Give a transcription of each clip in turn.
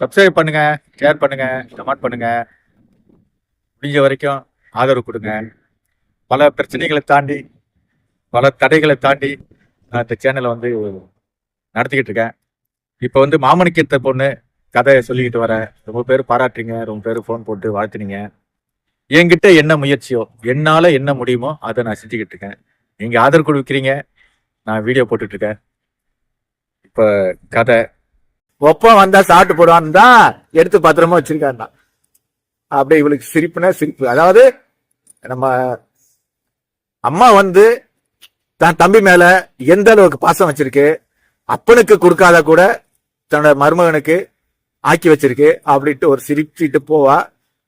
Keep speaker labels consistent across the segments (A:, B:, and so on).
A: Subscribe பண்ணுங்க share பண்ணுங்க comment பண்ணுங்க. முடிஞ்ச வரைக்கும் ஆதரவு கொடுங்க. பல பிரச்சனைகளை தாண்டி பல தடைகளை தாண்டி நான் இந்த சேனலை வந்து நடத்திக்கிட்டு இருக்கேன். இப்போ வந்து மாமணிக்கத்தை பொண்ணு கதையை சொல்லிக்கிட்டு வரேன் ரொம்ப பேர் பாராட்டுறீங்க ரொம்ப பேர் ஃபோன் போட்டு வாழ்த்துனீங்க என்கிட்ட என்ன முயற்சியோ என்னால் என்ன முடியுமோ அதை நான் செஞ்சுக்கிட்டு இருக்கேன். நீங்கள் ஆதரவு கொடுக்குறீங்க நான் வீடியோ போட்டுட்டு இருக்கேன். கதை ஒப்பம் வந்தா சாப்பிட்டு போடுவான்னு தான் எடுத்து பத்திரமா வச்சிருக்காருண்ணா. அப்படியே இவளுக்கு சிரிப்புனா சிரிப்பு. அதாவது நம்ம அம்மா வந்து தன் தம்பி மேல எந்த அளவுக்கு பாசம் வச்சிருக்கு அப்பனுக்கு கொடுக்காத கூட தன்னோட மருமகனுக்கு ஆக்கி வச்சிருக்கு அப்படின்ட்டு ஒரு சிரிச்சிட்டு போவா.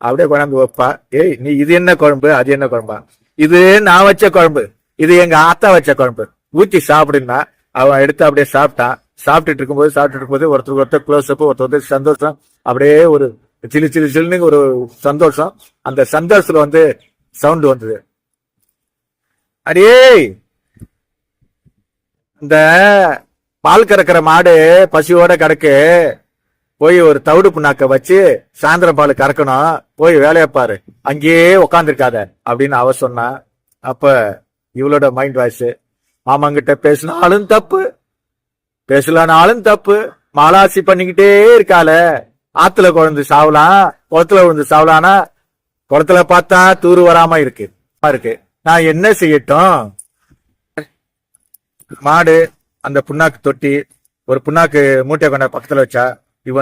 A: அப்படியே கொண்டாந்து வைப்பா. ஏய் நீ இது என்ன குழம்பு? அது என்ன குழம்பா? இது நான் வச்ச குழம்பு. இது எங்க ஆத்தா வச்ச குழம்பு. ஊத்தி சாப்பிடுன்னா அவன் எடுத்து அப்படியே சாப்பிட்டான். சாப்பிட்டுட்டு இருக்கும்போது சாப்பிட்டுட்டு இருக்கும்போது ஒருத்தருக்கு ஒருத்தர் க்ளோஸ் அப் ஒருத்தர் ஒருத்தர் சந்தோஷம். அப்படியே ஒரு சிலு சிலு சிலுன்னு ஒரு சந்தோஷம். அந்த சந்தோஷத்துல வந்து சவுண்ட் வந்தது. அடே இந்த பால் கறக்கிற மாடு பசியோட கிடக்கு. போய் ஒரு தவிடு புண்ணாக்க வச்சு சாயந்தரம் பால் கறக்கணும். போய் வேலையை பாரு. அங்கேயே உக்காந்துருக்காத அப்படின்னு அவ சொன்னா. அப்ப இவளோட மைண்ட் வாய்ஸ் மாமாங்கிட்ட பேசினாலும் தப்பு. பேசலனாலும் தப்பு. மாலாசி பண்ணிக்கிட்டே இருக்கால ஆத்துல குழந்து சாவலாம் குளத்துல விழுந்து சாவலானா குளத்துல பார்த்தா தூரு வராம இருக்கு. இருக்கு. நான் என்ன செய்யட்டும்? மாடு அந்த புண்ணாக்கு தொட்டி ஒரு புண்ணாக்கு மூட்டை கொண்ட பக்கத்துல வச்சா இவ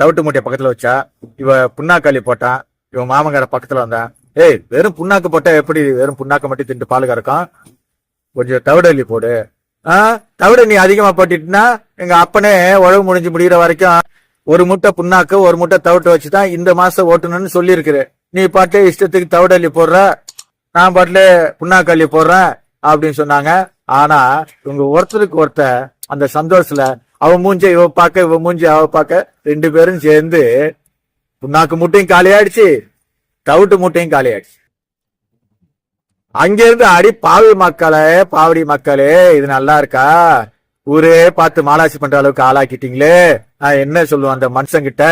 A: தவிட்டு மூட்டையை பக்கத்துல வச்சா இவ புண்ணாக்காளி போட்டான் இவன் மாமங்கார பக்கத்துல வந்தான் ஏய் வெறும் புண்ணாக்கு போட்டா எப்படி வெறும் புண்ணாக்க மட்டும் திண்டு பால் கறக்கும் கொஞ்சம் தவிடலி போடு. ஆ? தவிட நீ அதிகமா போட்டுட்டுனா எங்க அப்பனே உழவு முடிஞ்சு முடிகிற வரைக்கும் ஒரு முட்டை புண்ணாக்கு ஒரு முட்டை தவிட்டு வச்சுதான் இந்த மாசம் ஓட்டணும்னு சொல்லியிருக்கிற. நீ பாட்டு இஷ்டத்துக்கு தவிடல்லி போடுற நான் பாட்டுல புண்ணாக்கல்லி போடுறேன் அப்படின்னு சொன்னாங்க. ஆனா இவங்க ஒருத்தருக்கு ஒருத்தர் அந்த சந்தோஷத்துல அவ மூஞ்ச இவ பார்க்க இவ மூஞ்சி அவ பார்க்க ரெண்டு பேரும் சேர்ந்து புண்ணாக்கு முட்டையும் காலியாயிடுச்சு தவிட்டு முட்டையும் காலியாயிடுச்சு. அங்கிருந்து அடி பாவி மக்களே பாவடி மக்களே இது நல்லா இருக்கா? ஊரே பார்த்து மாலாசி பண்ற அளவுக்கு ஆளாக்கிட்டீங்களே. நான் என்ன சொல்லுவேன் அந்த மனுஷங்கிட்ட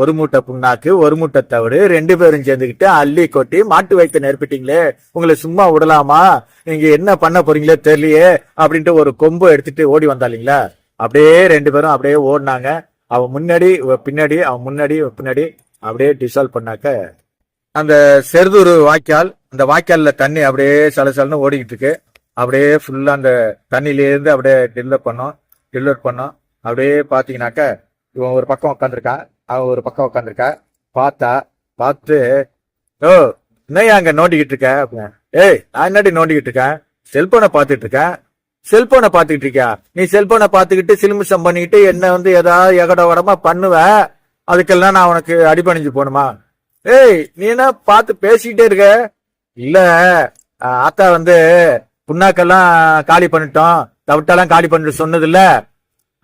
A: ஒரு மூட்டை புண்ணாக்கு ஒரு மூட்டை தவிடு ரெண்டு பேரும் சேர்ந்துக்கிட்டு அள்ளி கொட்டி மாட்டு வைக்க நெருப்பிட்டீங்களே. உங்களை சும்மா விடலாமா? நீங்க என்ன பண்ண போறீங்களோ தெரியலையே அப்படின்ட்டு ஒரு கொம்பு எடுத்துட்டு ஓடி வந்தாலிங்களா அப்படியே ரெண்டு பேரும் அப்படியே ஓடினாங்க. அவன் முன்னாடி பின்னாடி அவன் முன்னாடி பின்னாடி அப்படியே டிசால்வ் பண்ணாக்க அந்த செருதூர் வாய்க்கால் அந்த வாய்க்காலில் தண்ணி அப்படியே சலசலன்னு ஓடிக்கிட்டு இருக்கு. அப்படியே ஃபுல்லாக அந்த தண்ணியிலேருந்து அப்படியே டில்லர் பண்ணோம் டில்லர் பண்ணோம். அப்படியே பார்த்தீங்கன்னாக்க இவன் ஒரு பக்கம் உட்காந்துருக்கான் அவன் ஒரு பக்கம் உட்காந்துருக்கா பார்த்தா பார்த்து ஓ என்னையா அங்கே நோண்டிக்கிட்டு இருக்க? அப்படின்னா, ஏய் நான் என்னடி நோண்டிக்கிட்டு இருக்கேன்? செல்போனை பார்த்துட்டு இருக்கேன். செல்போனை பார்த்துக்கிட்டு இருக்கியா? நீ செல்போனை பார்த்துக்கிட்டு சிலுமிஷம் பண்ணிக்கிட்டு என்ன வந்து ஏதாவது எகட உடமா பண்ணுவ? அதுக்கெல்லாம் நான் உனக்கு அடிபணிஞ்சு போகணுமா ஏய் நீ என்ன பார்த்து பேசிக்கிட்டே இருக்க? இல்ல ஆத்தா வந்து புண்ணாக்கெல்லாம் காலி பண்ணிட்டோம். தவிட்டெல்லாம் காலி பண்ணிட்டு சொன்னது இல்ல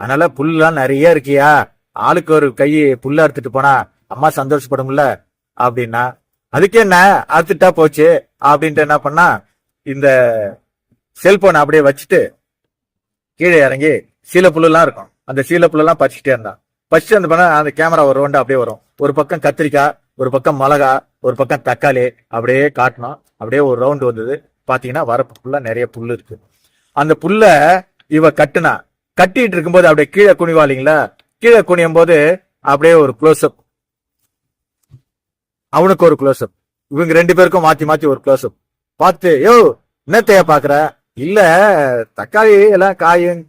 A: அதனால புல்லாம் நிறைய இருக்கியா? ஆளுக்கு ஒரு கை புல்ல அறுத்துட்டு போனா அம்மா சந்தோஷப்படும்ல? அப்படின்னா அதுக்கு என்ன? அறுத்துட்டா போச்சு. அப்படின்ட்டு என்ன பண்ணா இந்த செல்போனை அப்படியே வச்சுட்டு கீழே இறங்கி சீல புல்லாம் இருக்கும். அந்த சீல புல்லெல்லாம் பறிச்சுட்டே இருந்தான். பறிச்சுட்டு அந்த பண்ண அந்த கேமரா ஒரு ரோண்டா அப்படியே வரும். ஒரு பக்கம் கத்திரிக்காய் ஒரு பக்கம் மிளகா ஒரு பக்கம் தக்காளி அப்படியே காட்டினோம். அப்படியே ஒரு ரவுண்டு வந்தது. பாத்தீங்கன்னா வரப்பு நிறைய புல்லு இருக்கு. அந்த புல்ல இவ கட்டுனா கட்டிட்டு இருக்கும்போது அப்படியே கீழே குனிவா இல்லைங்களா கீழே குனியும் போது அப்படியே ஒரு க்ளோஸ்அப் அவனுக்கு ஒரு க்ளோஸ்அப் இவங்க ரெண்டு பேருக்கும் மாத்தி மாத்தி ஒரு க்ளோஸ்அப் பார்த்து யோ என்னத்தைய பாக்குற? இல்ல தக்காளி எல்லாம் காயும்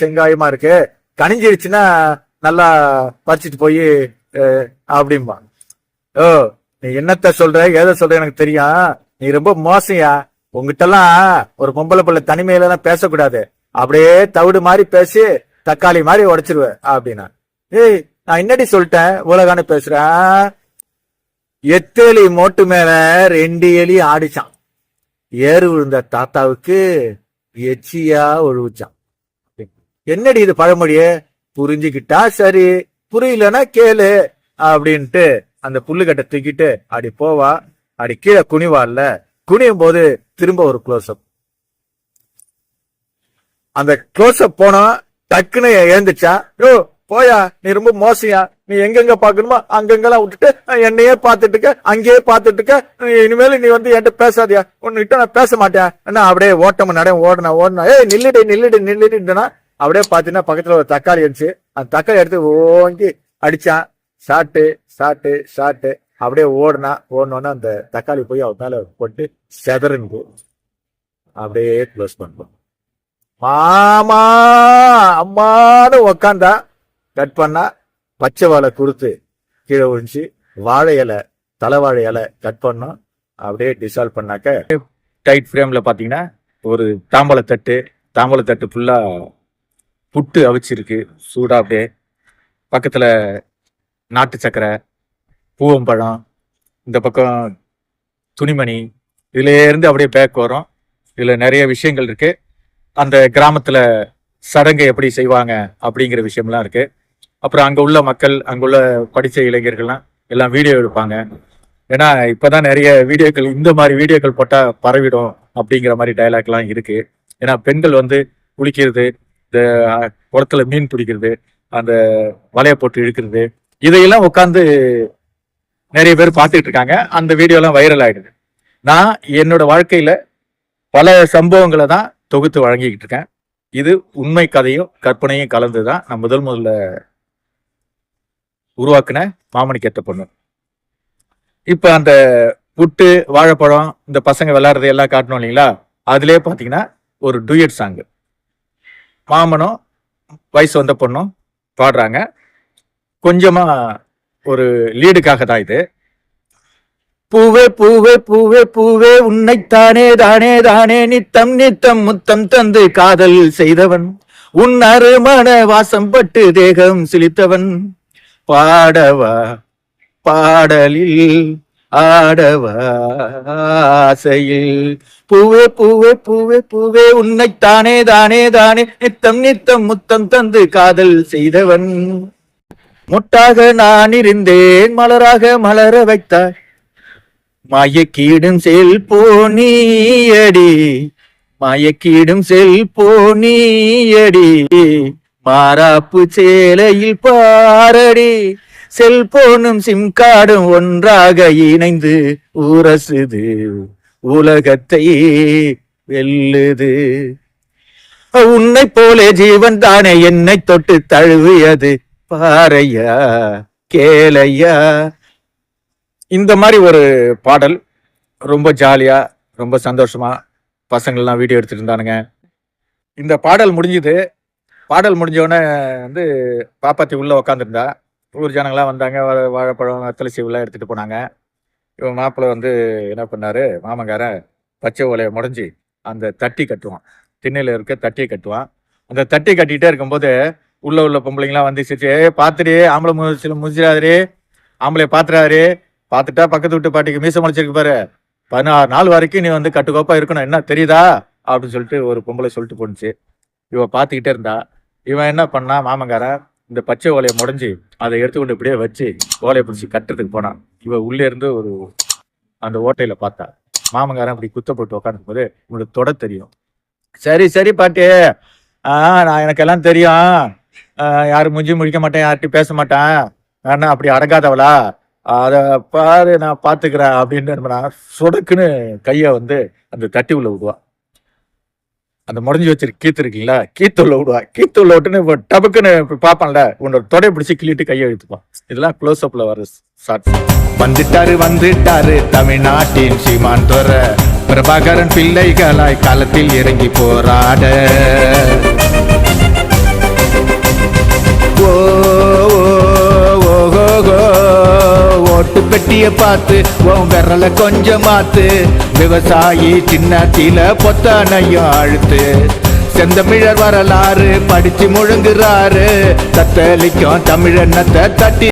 A: செங்காயமா இருக்கு. கனிஞ்சிருச்சுன்னா நல்லா பறிச்சிட்டு போய் அப்படிம்பா ஓ நீ என்னத்த சொல்ற? ஏதோ சொல்ற? எனக்கு தெரியும். நீ ரொம்ப மோசையா. உங்ககிட்டலாம் ஒரு பொம்பளை பிள்ளை தனிமையில எல்லாம் பேசக்கூடாது. அப்படியே தவிடு மாதிரி பேசி தக்காளி மாதிரி உடைச்சிருவ அப்படின்னா. ஏய் நான் என்னடி சொல்லிட்டேன்? உலகான பேசுறேன் எத்தேலி மோட்டு மேல ரெண்டு எலி ஆடிச்சான். ஏறு விழுந்த தாத்தாவுக்கு எச்சியா ஒழுவிச்சான். என்னடி இது பழமொழியே? புரிஞ்சுக்கிட்டா சரி புரியலன்னா கேளு அப்படின்ட்டு. அந்த புல்லுக்கட்டை தூக்கிட்டு அடி போவா அப்படி கீழே குனிவாள்ல குனியும் போது திரும்ப ஒரு க்ளோஸ்அப் அந்த க்ளோஸ்அப் போனா டக்குன்னு எழுந்துச்சா யோ போயா நீ ரொம்ப மோசையா நீ எங்கெங்க பாக்கணுமோ அங்கெங்கெல்லாம் விட்டுட்டு என்னையே பாத்துட்டு இருக்க அங்கேயே பாத்துட்டு இருக்க நீ இனிமேல் நீ வந்து என்கிட்ட பேசாதியா உன்கிட்ட நான் பேச மாட்டேன். என்ன அப்படியே ஓட்டம் நட ஓடனா ஓடனா ஏய் நில்லுடி நில்லுடு நில்லுடினா அப்படியே பாத்தீங்கன்னா பக்கத்துல ஒரு தக்காளி இருந்துச்சு. அந்த தக்காளி எடுத்து ஓங்கி அடிச்சான். Shot shot shot. அப்படியே ஓடுனா ஓடணுன்னா அந்த தக்காளி போய் அவன் மேல போட்டு செதறுந்து அப்படியே க்ளோஸ் பண்ணுவோம். மாமா அம்மானு உக்காந்தா கட் பண்ணா பச்சை வாழை கொடுத்து கீழே விழுந்துச்சு வாழை இலை தலைவாழை இலை கட் பண்ணோம். அப்படியே டிசால்வ் பண்ணாக்க டைட் ஃப்ரேம்ல பாத்தீங்கன்னா ஒரு தாம்பழத்தட்டு தாம்பழத்தட்டு ஃபுல்லா புட்டு அவிச்சிருக்கு. சூடா அப்படியே பக்கத்துல நாட்டு சக்கரை பூவம்பழம் இந்த பக்கம் துணிமணி இதுல இருந்து அப்படியே பேக் வரும். இதில் நிறைய விஷயங்கள் இருக்குது அந்த கிராமத்தில் சடங்கு எப்படி செய்வாங்க அப்படிங்கிற விஷயம்லாம் இருக்குது அப்புறம் அங்கே உள்ள மக்கள் அங்குள்ள படித்த இளைஞர்கள்லாம் எல்லாம் வீடியோ எடுப்பாங்க. ஏன்னா இப்பதான் நிறைய வீடியோக்கள் இந்த மாதிரி வீடியோக்கள் போட்டால் பரவிடும் அப்படிங்கிற மாதிரி டயலாக்லாம் இருக்குது ஏன்னா பெண்கள் வந்து குளிக்கிறது இந்த குளத்துல மீன் பிடிக்கிறது அந்த வலையை போட்டு இழுக்கிறது இதையெல்லாம் உட்காந்து நிறைய பேர் பார்த்துட்டு இருக்காங்க அந்த வீடியோலாம் வைரல் ஆயிடுது. நான் என்னோட வாழ்க்கையில பல சம்பவங்களை தான் தொகுத்து வழங்கிக்கிட்டு இருக்கேன் இது உண்மை கதையும் கற்பனையும் கலந்து தான் நான் முதல் முதல்ல உருவாக்கின மாமணி கெட்ட பொண்ணு. இப்போ அந்த புட்டு வாழைப்பழம் இந்த பசங்க விளையாடுறது எல்லாம் காட்டணும் இல்லைங்களா? அதுலேயே பார்த்தீங்கன்னா ஒரு டூயட் சாங் மாமனும் வயசு வந்த பொண்ணும் பாடுறாங்க. கொஞ்சமா ஒரு லீடுக்காக தான் இது. பூவே பூவே பூவே பூவே உன்னைத்தானே தானே தானே நித்தம் நித்தம் முத்தம் தந்து காதல் செய்தவன். உன் அருமான வாசம் பட்டு தேகம் சிலித்தவன். பாடவா பாடலில் ஆடவா ஆசையில். பூவே பூவே பூவே பூவே உன்னைத்தானே தானே தானே நித்தம் நித்தம் முத்தம் தந்து காதல் செய்தவன். முட்டாக நான் இருந்தேன் மலராக மலர வைத்தாய். மயக்கீடும் செல் போனியடி மயக்கீடும் செல் போனியடி மாறாப்பு சேலையில் பாரடி. செல்போனும் சிம் கார்டும் ஒன்றாக இணைந்து உரசுது உலகத்தை வெல்லுது. உன்னை போலே ஜீவன் தானே என்னை தொட்டு தழுவியது. பாறையா கேளையா. இந்த மாதிரி ஒரு பாடல் ரொம்ப ஜாலியா ரொம்ப சந்தோஷமா பசங்கள்லாம் வீடியோ எடுத்துகிட்டு இருந்தானுங்க இந்த பாடல் முடிஞ்சுது. பாடல் முடிஞ்சோடனே வந்து பாப்பாத்தி உள்ளே உக்காந்துருந்தா. ஊர் ஜனங்களாம் வந்தாங்க. வா- வாழைப்பழம் வெத்தலை சீவுலாம் எடுத்துகிட்டு போனாங்க. இவன் மாப்பிள்ளை வந்து என்ன பண்ணாரு? மாமங்காரன் பச்சை ஓலையை முடஞ்சி அந்த தட்டி கட்டுவான். திண்ணையில் இருக்க தட்டியை கட்டுவான். அந்த தட்டி கட்டிகிட்டே இருக்கும்போது உள்ள உள்ள பொம்பளைங்களாம் வந்துச்சு சிரிச்சு ஆம்பளை முதிச்சு முதிச்சிடாதே ஆம்பளைய பார்த்துறாரு பார்த்துட்டா பக்கத்து வீட்டு பாட்டிக்கு மீச முடிச்சிருக்கு பாரு. பதினாறு நாள் வரைக்கும் நீ வந்து கட்டுக்கோப்பா இருக்கணும். என்ன தெரியுதா? அப்படின்னு சொல்லிட்டு ஒரு பொம்பளை சொல்லிட்டு போணுச்சு. இவ பார்த்துக்கிட்டே இருந்தா. இவன் என்ன பண்ணா மாமங்காரன் இந்த பச்சை ஓலையை முடஞ்சி அதை எடுத்துக்கொண்டு இப்படியே வச்சு ஓலையை பிடிச்சி கட்டுறதுக்கு போனான் இவ உள்ளே இருந்து ஒரு அந்த ஓட்டையில பார்த்தா மாமங்காரன் அப்படி குத்த போட்டு போது உங்களுக்கு தொட தெரியும். சரி சரி பாட்டி. ஆ நான் எனக்கெல்லாம் தெரியும். யாரும் முஞ்சி முடிக்க மாட்டேன் யார்கிட்டயும் பேச மாட்டேன். வேணா அப்படி அடங்காதவளா? அதை பாரு நான் பார்த்துக்கிறேன் அப்படின்னு என்ன பண்ணா, சொடக்குன்னு கையை வந்து அந்த தட்டி உள்ள விடுவா. அந்த முடஞ்சி வச்சிரு கீத்து இருக்குங்களா? கீத்து உள்ள விடுவா. கீத்து உள்ள விட்டுன்னு இப்போ டபக்குன்னு இப்ப உன்னோட தொடை பிடிச்சி கிள்ளிட்டு கையை எழுத்துப்பான் இதெல்லாம் க்ளோஸ் அப்ல வர ஷார்ட்ஸ்
B: வந்துட்டாரு வந்துட்டாரு தமிழ்நாட்டின் சீமான் துறை. பிரபாகரன் பிள்ளைகளாய் காலத்தில் இறங்கி போராட. வெட்டிய பார்த்து உன் விரல கொஞ்சம் மாத்து. விவசாயி சின்னத்தில பொத்தானையும் அழுத்து. செந்தமிழர் வரலாறு படிச்சு முழுங்குறாரு. தத்தளிக்கும் தமிழனத்தை தட்டி